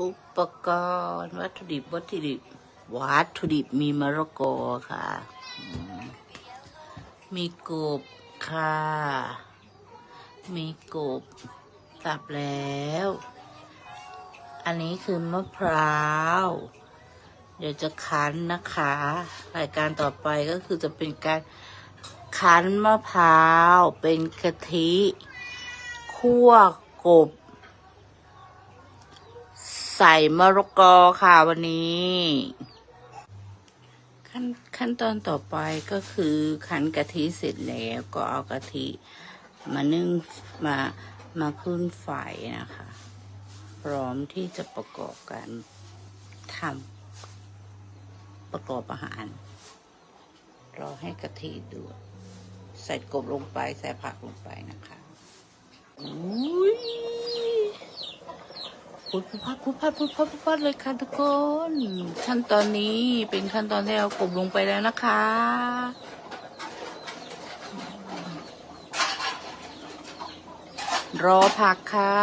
อุปกรณ์วัตถุดิบวัตถุดิบ วัตถุดิบมีมะละกอค่ะมมีกบค่ะ มีกบสับแล้ว อันนี้คือมะพร้าว เดี๋ยวจะคั้นนะคะ รายการต่อไปก็คือจะเป็นการคั้นมะพร้าว เป็นกะทิ คั่วกบ ใส่มะละกอค่ะวันนี้ ขั้นขั้นตอนต่อไปก็คือคั้นกะทิเสร็จแล้วก็เอากะทิ มานึ่งมามาขึ้นไฟนะคะ พร้อมที่จะประกอบการทำประกอบอาหารรอให้กะทิดือดใส่กบลงไปใส่ผักลงไปนะคะอุ้ย พุดพัดพุดพัดพุดพัดพุดพัดเลยค่ะทุกคน ขั้นตอนนี้เป็นขั้นตอนที่เรากบลงไปแล้วนะคะ รอผักค่ะ